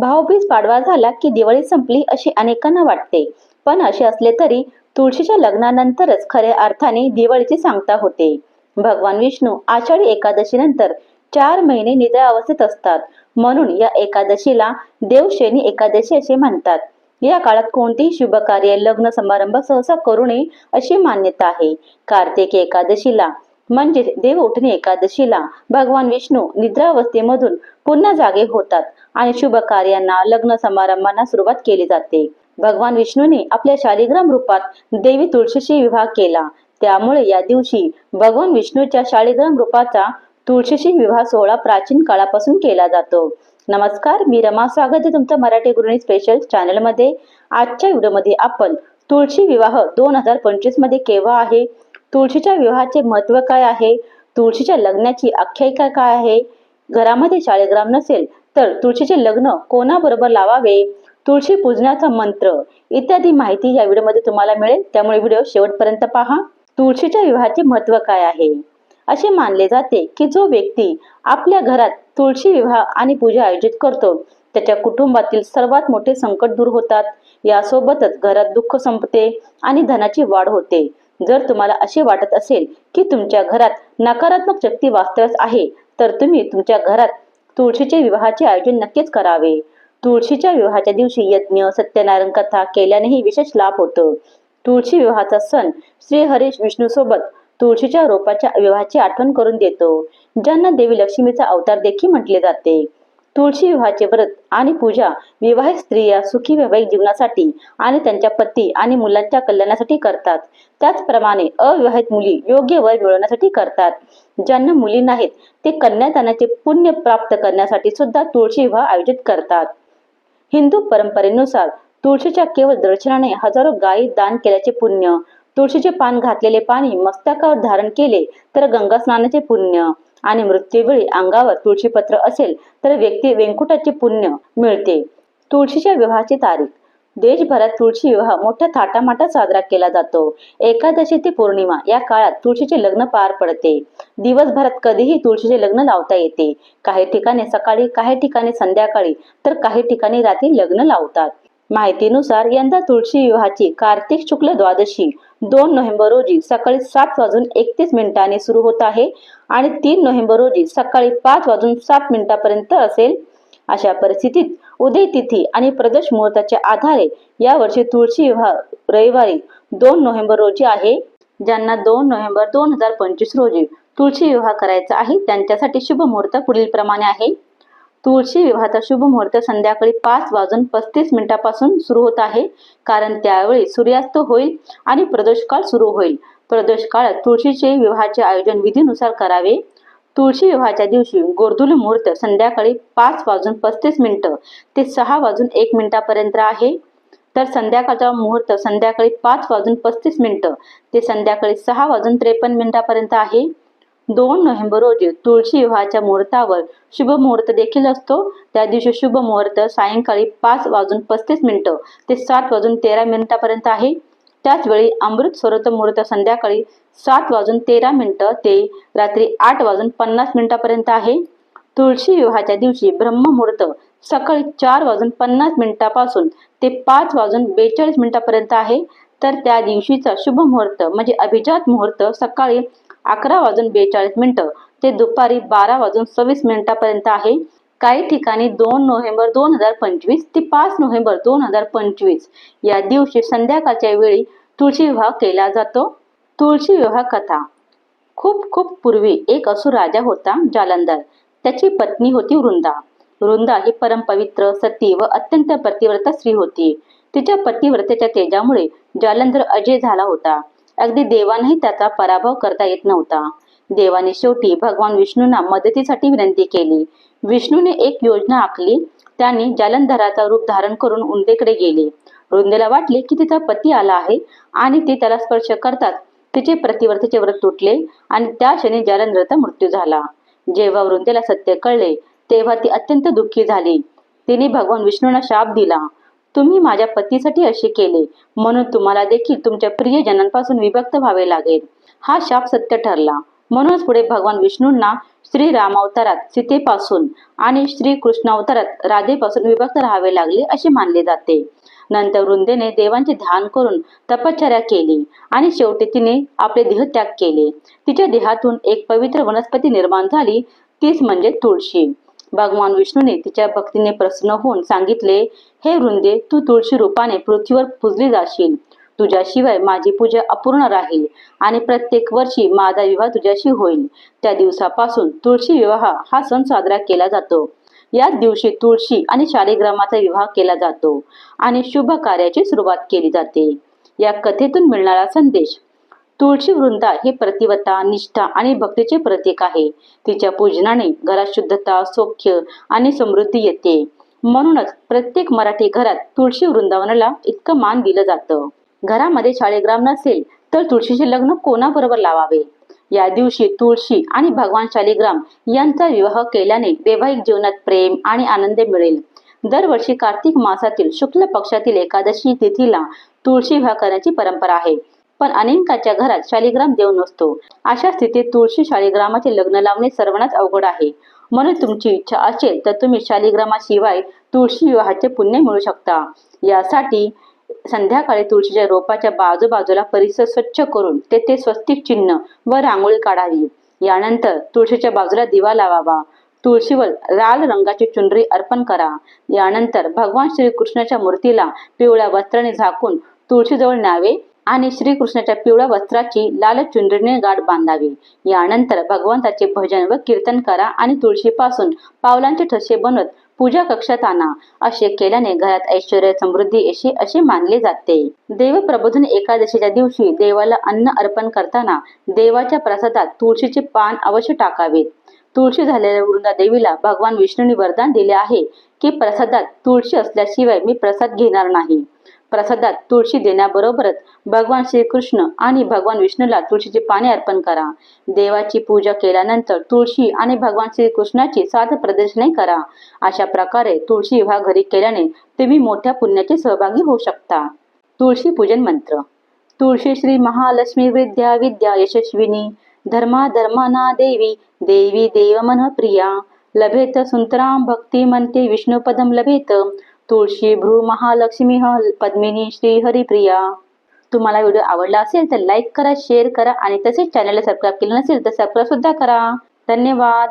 भाऊबीज पाडवा झाला की दिवाळी संपली अशी अनेकांना वाटते. पण असे असले तरी तुळशीच्या लग्नानंतरच खऱ्या अर्थाने दिवाळीची सांगता होते. भगवान विष्णू आषाढी एकादशीनंतर चार महिने निद्रा अवस्थेत असतात. म्हणून या एकादशीला देवशेनी एकादशी असे म्हणतात. या काळात कोणतेही शुभ कार्य लग्न समारंभ सहसा करू नये अशी मान्यता आहे. कार्तिक एकादशीला म्हणजे देव उठणे एकादशीला भगवान विष्णू निद्रावस्थेमधून पुन्हा जागे होतात आणि शुभ कार्यांना लग्न समारंभांना सुरुवात केली जाते. भगवान विष्णूने आपल्या शालिग्राम रूपात देवी तुळशीशी विवाह केला. त्यामुळे या दिवशी भगवान विष्णूच्या शालिग्राम रूपाचा तुळशीशी विवाह सोहळा प्राचीन काळापासून केला जातो. नमस्कार मी रमा स्वागत आहे तुमचं मराठी गृहिणी स्पेशल चॅनलमध्ये आजच्या व्हिडिओमध्ये आपण तुळशी विवाह दोन हजार पंचवीसमध्ये केव्हा आहे तुळशीच्या विवाहाचे महत्त्व काय आहे? तुळशीच्या लग्नाची आख्यायिका काय आहे? घरामध्ये शाळेग्राम नसेल तर तुळशीचे लग्न कोणाबरोबर लावावे? तुळशी पूजनाचा मंत्र इत्यादी माहिती या व्हिडिओमध्ये तुम्हाला मिळेल. त्यामुळे व्हिडिओ शेवटपर्यंत पहा. तुळशीच्या विवाहाचे महत्त्व काय आहे? असे मानले जाते की जो व्यक्ती आपल्या घरात तुळशी विवाह आणि पूजा आयोजित करतो त्याच्या कुटुंबातील सर्वात मोठे संकट दूर होतात. यासोबतच घरात दुःख संपते आणि धनाची वाढ होते. जर तुम्हाला असे वाटत असेल की तुमच्या घरात नकारात्मक शक्ती वास्तव्यास आहे तर तुम्ही तुमच्या घरात तुळशीचे विवाहाचे आयोजन नक्कीच करावे. तुळशीच्या विवाहाच्या दिवशी यज्ञ सत्यनारायण कथा केल्यानेही विशेष लाभ होतो. तुळशी विवाहाचा सण श्री हरीश विष्णू सोबत तुळशीच्या रोपाच्या विवाहाची आठवण करून देतो ज्यांना देवी लक्ष्मीचा अवतार देखील म्हटले जाते. तुळशी विवाहाचे व्रत आणि पूजा विवाहित स्त्रिया सुखी वैवाहिक जीवनासाठी आणि त्यांच्या पती आणि मुलांच्या कल्याणासाठी करतात. त्याचप्रमाणे अविवाहित मुली योग्य वर मिळवण्यासाठी करतात. ज्यांना मुली नाहीत ते कन्यादानाचे पुण्य प्राप्त करण्यासाठी सुद्धा तुळशी विवाह आयोजित करतात. हिंदू परंपरेनुसार तुळशीच्या केवळ दर्शनाने हजारो गायी दान केल्याचे पुण्य तुळशीचे पान घातलेले पाणी मस्तकावर धारण केले तर गंगा स्नानाचे पुण्य आणि मृत्यूवेळी अंगावर तुळशीपत्र असेल तर व्यक्ती व्यंकुटाचे पुण्य मिळते. तुळशीच्या विवाहाची तारीख. देशभरात तुळशी विवाह मोठ्या थाटामाटात साजरा केला जातो. एकादशी ते पौर्णिमा या काळात तुळशीचे लग्न पार पडते. दिवसभरात कधीही तुळशीचे लग्न लावता येते. काही ठिकाणी सकाळी काही ठिकाणी संध्याकाळी तर काही ठिकाणी रात्री लग्न लावतात. माहितीनुसार यंदा तुळशी विवाहाची कार्तिक शुक्ल द्वादशी दोन नोव्हेंबर रोजी सकाळी सात वाजून एकतीस मिनिटांनी सुरू होत आहे आणि तीन नोव्हेंबर रोजी सकाळी पाच वाजून सात मिनिटापर्यंत असेल. अशा परिस्थितीत उदय तिथी आणि प्रदोष मुहूर्ताच्या आधारे यावर्षी तुळशी विवाह रविवारी दोन नोव्हेंबर रोजी आहे. ज्यांना दोन नोव्हेंबर दोन हजार पंचवीस रोजी तुळशी विवाह करायचा आहे त्यांच्यासाठी शुभ मुहूर्त पुढील प्रमाणे आहे. तुळशी विवाहाचा शुभ मुहूर्त संध्याकाळी पाच वाजून पस्तीस मिनिटापासून सुरू होत आहे. कारण त्यावेळी सूर्यास्त होईल आणि प्रदोष काळ सुरू होईल. प्रदोष काळात तुळशीचे विवाहाचे आयोजन विधीनुसार करावे. तुळशी विवाहाच्या दिवशी गोर्धुल मुहूर्त संध्याकाळी पाच वाजून पस्तीस मिनिटं ते सहा वाजून एक मिनिटापर्यंत आहे. तर संध्याकाळचा मुहूर्त संध्याकाळी पाच वाजून पस्तीस मिनिटं ते संध्याकाळी सहा वाजून त्रेपन्न मिनिटापर्यंत आहे. दोन नोव्हेंबर रोजी तुळशी विवाहाच्या मुहूर्तावर शुभ मुहूर्त देखील असतो. त्या दिवशी शुभ मुहूर्त सायंकाळी पाच वाजून पस्तीस मिनिटं ते सात वाजून तेरा मिनिटापर्यंत आहे. त्याचवेळी अमृत स्वरूप मुहूर्त संध्याकाळी सात वाजून तेरा मिनिटं ते रात्री आठ वाजून पन्नास मिनिटापर्यंत आहे. तुळशी विवाहाच्या दिवशी ब्रह्ममुहूर्त सकाळी चार वाजून पन्नास मिनिटापासून ते पाच वाजून बेचाळीस मिनिटापर्यंत आहे. तर त्या दिवशीचा शुभ मुहूर्त म्हणजे अभिजात मुहूर्त सकाळी अकरा वाजून बेचाळीस मिनिटं. ते दुपारी बारा वाजून सव्वीस मिनिटापर्यंत आहे. काही ठिकाणी दोन नोव्हेंबर दोन हजार पंचवीस ते पाच नोव्हेंबर दोन हजार पंचवीस. या दिवशी संध्याकाळच्या वेळी तुळशी विवाह केला जातो. तुळशी विवाह कथा. खूप खूप पूर्वी एक असुर राजा होता जालंधर. त्याची पत्नी होती वृंदा. वृंदा ही परमपवित्र सती व अत्यंत प्रतिव्रता स्त्री होती. तिच्या पतिव्रतेच्या तेजामुळे जालंधर अजय झाला होता. अगदी देवांनाही त्याचा पराभव करता येत नव्हता. देवाने शेवटी भगवान विष्णूंना मदतीसाठी विनंती केली. विष्णूने एक योजना आखली. त्यांनी जालंधराचा रूप धारण करून उंदेकडे गेले. वृंदेला वाटले की तिचा पती आला आहे आणि ते त्याला स्पर्श करतात. तिचे प्रतिवर्तीचे व्रत तुटले आणि त्या क्षणी जालंधराचा मृत्यू झाला. जेव्हा वृंदेला सत्य कळले तेव्हा ती अत्यंत दुःखी झाली. तिने भगवान विष्णूंना शाप दिला. तुम्ही माझ्या पतीसाठी असे केले. म्हणून तुम्हाला देखील तुमच्या प्रियजनांपासून विभक्त व्हावे लागेल. हा शाप सत्य ठरला. म्हणूनच पुढे भगवान विष्णूंना श्री रामावतारात सीतेपासून आणि श्री कृष्णावतारात राधेपासून विभक्त राहावे लागले असे मानले जाते. नंतर वृंदेने देवांचे ध्यान करून तपश्चर्या केली आणि शेवटी तिने आपले देहत्याग केले. तिच्या देहातून एक पवित्र वनस्पती निर्माण झाली. तीच म्हणजे तुळशी. भगवान विष्णूने तिच्या भक्तीने प्रसन्न होऊन सांगितले हे वृंदे तू तुळशी रूपाने पृथ्वीवर पूजली जाशील. तुझ्याशिवाय माझी पूजा अपूर्ण राहील आणि प्रत्येक वर्षी माझा विवाह तुझ्याशी होईल. त्या दिवसापासून तुळशी विवाह हा सण साजरा केला जातो. याच दिवशी तुळशी आणि शालिग्रामाचा विवाह केला जातो आणि शुभ कार्याची सुरुवात केली जाते. या कथेतून मिळणारा संदेश तुळशी वृंदा ही प्रतिवता निष्ठा आणि भक्तीचे प्रतीक आहे. तिच्या पूजनाने घरात शुद्धता सौख्य आणि समृद्धी येते. म्हणूनच प्रत्येक मराठी घरात तुळशी वृंदावनाला इतकं मान दिलं जातं. घरामध्ये शाळेग्राम नसेल तर तुळशीचे लग्न कोणाबरोबर लावावे? या दिवशी तुळशी आणि भगवान शालिग्राम यांचा विवाह केल्याने वैवाहिक जीवनात प्रेम आणि आनंद मिळेल. दरवर्षी कार्तिक मासातील शुक्ल पक्षातील एकादशी तिथीला तुळशी विवाह करण्याची परंपरा आहे. पण अनेकांच्या घरात शालिग्राम देव नसतो. अशा स्थितीत तुळशी शालिग्रामाचे लग्न लावणे सर्वांनाच अवघड आहे. म्हणून तुमची इच्छा असेल तर तुम्ही शालिग्रामाशिवाय तुळशी विवाहाचे पुण्य मिळू शकता. यासाठी संध्याकाळी तुळशीच्या रोपाच्या बाजूबाजूला परिसर स्वच्छ करून तेथे स्वस्तिक चिन्ह व रांगोळी काढावी. यानंतर तुळशीच्या बाजूला दिवा लावावा. तुळशीवर लाल रंगाची चुनरी अर्पण करा. यानंतर भगवान श्रीकृष्णाच्या मूर्तीला पिवळ्या वस्त्राने झाकून तुळशीजवळ न्यावे. आणि श्रीकृष्णाच्या पिवळ्या वस्त्राची लाल चुंदरीने गाठ बांधावी. यानंतर भगवंताचे भजन व कीर्तन करा आणि तुळशीपासून पावलांचे ठसे बनवत पूजा कक्षात आणा. असे केल्याने घरात ऐश्वर समृद्धी येशी असे मानले जाते. देव प्रबोधन एकादशीच्या दिवशी देवाला अन्न अर्पण करताना देवाच्या प्रसादात तुळशीचे पान अवश्य टाकावेत तुळशी झालेल्या वृंदा देवीला भगवान विष्णूंनी वरदान दिले आहे की प्रसादात तुळशी असल्याशिवाय मी प्रसाद घेणार नाही. प्रसादात तुळशी देण्याबरोबरच भगवान श्रीकृष्ण आणि भगवान विष्णूला तुळशीची पाने अर्पण करा. देवाची पूजा केल्यानंतर तुळशी आणि भगवान श्रीकृष्णाची साध प्रदर्शने करा. अशा प्रकारे तुळशी विवाह घरी केल्याने तुम्ही मोठ्या पुण्याचे सहभागी होऊ शकता. तुळशी पूजन मंत्र. तुळशी श्री महालक्ष्मी विद्या विद्या यशस्विनी. धर्मा धर्माना देवी देवी देव मन प्रिया लभेत सुंतराम भक्ती म्हणते विष्णुपदम लभेत. तुळशी भ्रू महालक्ष्मी ह पद्मिनी श्री हरिप्रिया. तुम्हाला व्हिडिओ आवडला असेल तर लाईक करा शेअर करा आणि तसेच चॅनलला सबस्क्राईब केलं नसेल तर सबस्क्राईब सुद्धा करा. धन्यवाद.